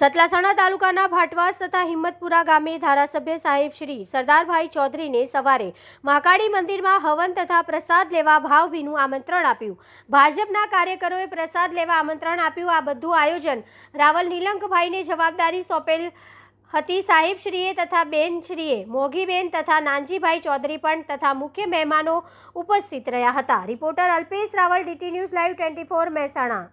સતલાસણા તાલુકાના ભાટવાસ તથા હિંમતપુરા ગામે ધારાસભ્ય સાહેબ શ્રી સરદારભાઈ ચૌધરીને સવારે મહાકાળી મંદિરમાં હવન તથા પ્રસાદ લેવા ભાવભીનું આમંત્રણ આપ્યું. ભાજપના કાર્યકરોએ પ્રસાદ લેવા આમંત્રણ આપ્યું. આ બધું આયોજન રાવલ નીલંકભાઈને જવાબદારી સોંપેલ હતી. સાહેબશ્રીએ તથા બેનશ્રીએ મોઘીબેન તથા નાનજીભાઈ ચૌધરી પણ તથા મુખ્ય મહેમાનો ઉપસ્થિત રહ્યા હતા. Reporter Alpesh Raval, DT news live twenty four Mehsana.